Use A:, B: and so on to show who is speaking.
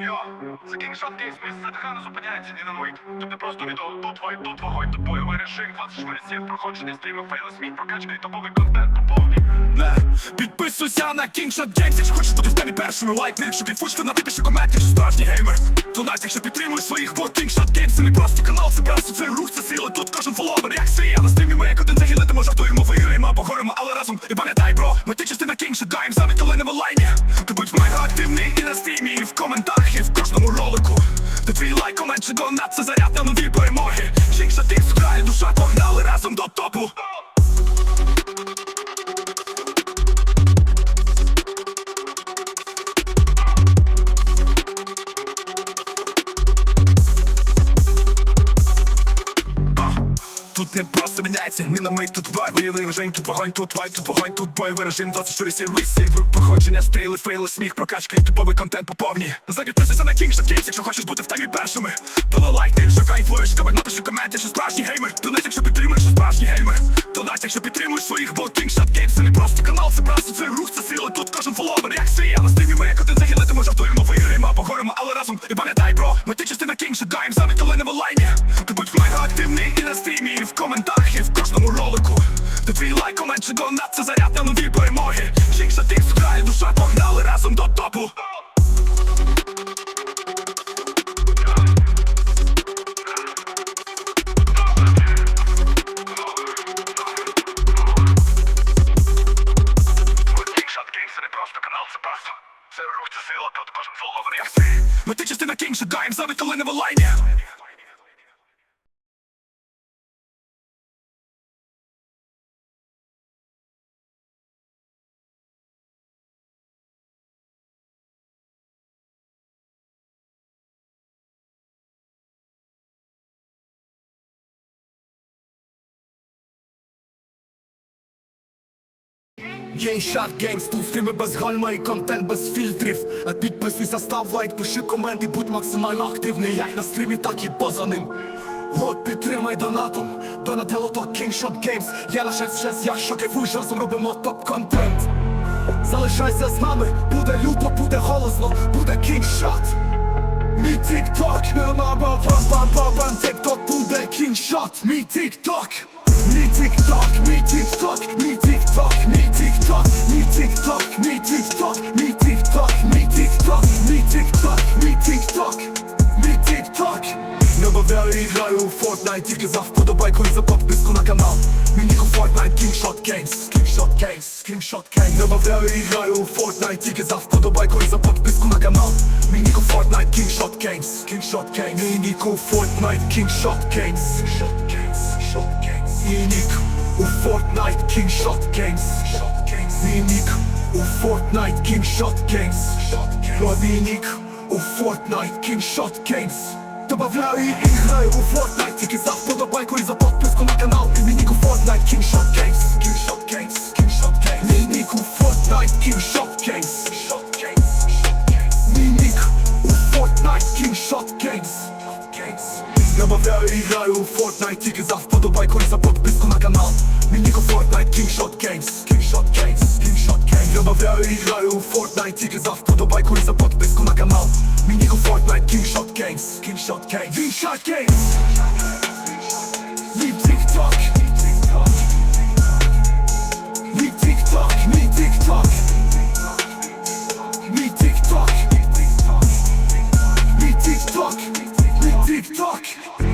A: Йо, це кінгшот кейс, місце ДХ не зупиняється ні на мить. Тут просто відео, тут твой, тут твого, тут бойовий режим, 24 сіт, проходжений стріми, фейли сміт, прокачаний топовий контент по повній.
B: Не підписуйся на Kingshot Games, якщо хочеш бути в темі першими лайкни, щоб відфучити напиши комент, якщо справжній геймер. Донать, якщо підтримуєш своїх, бо Kingshot Games це не просто канал, це просто це рух, це сила, тут кожен фоловер, ми ти частина замість але не в онлайні. Ти будь мега активний і на стрімі, і в коментах, і в кожному ролику. Ти твій лайк, комент донат, це заряд на нові не просто міняється, міномет, тут бай, бойовий режим, тут вогонь, тут вайт, тут вогонь, тут бойовий режим, 24 сірвий сейвер, походження, стріли, фейли, сміх, прокачка і типовий контент по повній. Запідписуйся на Kingshot Games, якщо хочеш бути в темі першими. Дали лайк, ти шукай твоєш, кабель, напиши коменти, що справжній геймер. Донать, якщо підтримуєш, що справжній геймер. Донать, якщо підтримуєш своїх, бо Kingshot Games це не просто канал, це просто це рух, це сила, тут кожен фоловер, як свій, а на стрімі ми як один загілити, ми жартуємо, виграємо або горемо, але разом і пам'ятай, бро, ми ти частина Kingshot Games, замість але не в онлайні активний і на стрімі, і в коментах, і в кожному ролику. Де твій лайк, комент чи донат, це заряд на нові перемоги. Чик за тих грає душа, погнали разом до топу.
A: Це рух, це сила, тут кожен слово в
B: Ми ти частина кінь, шукаємо в волання не в Геймс, тут стріми без гальма і контент без фільтрів. А Підписуйся, став лайк, пиши комент і будь максимально активний. Як на стрімі, так і поза ним. От підтримай донатом, донатело то Kingshot Games. Я лише щас, якщо кайфуєш, разом робимо топ-контент. Залишайся з нами, буде люто, буде голосно, буде Kingshot Мій тік-ток, пам-пам-пам, тік-ток буде кіншот Мій тік-ток, мій тік-ток, мій тік-ток, мій тік-ток, TikTok, mi TikTok, me TikTok, mi TikTok, mi TikTok, me TikTok, mi TikTok, mi TikTok Namawiają i grają Fortnite, ich za wpodobajką i za podpysku na kanał Miniku Fortnite, King Shot Games, King Shot Games, King Shot Games Namawiają i grają Fortnite, ich za wpodobajką i za podpysku na kanał Miniku Fortnite, Kingshot Games, Kingshot Games Miniku Fortnite, Kingshot Games, Kingshot Games, Kingshot Games Miniku u Fortnite King Shot Games Мій нік у Fortnite, Kingshot Games, Kingshot Games Мій нік у Fortnite, Kingshot Games Добавляю і граю у Fortnite Тільки за вподобайку і за підписку на канал Мій нік у Fortnite, Kingshot Games Kingshot Games, Kingshot Games Мій нік у Fortnite, Kingshot Games Kingshot Games, Kingshot Games Мій нік у Fortnite, Kingshot Games Games Добавляю і граю у Fortnite Тільки за вподобайку і за підписку на канал Stary cykl zaw podobaj kulisa podpis Kumaga mam Miniego Fortnite Kingshot Games King Shot Games King Shot Games. Lieb TikTok. Lieb TikTok Lieb TikTok. Lieb TikTok. Lieb TikTok. Lieb TikTok. Lieb TikTok.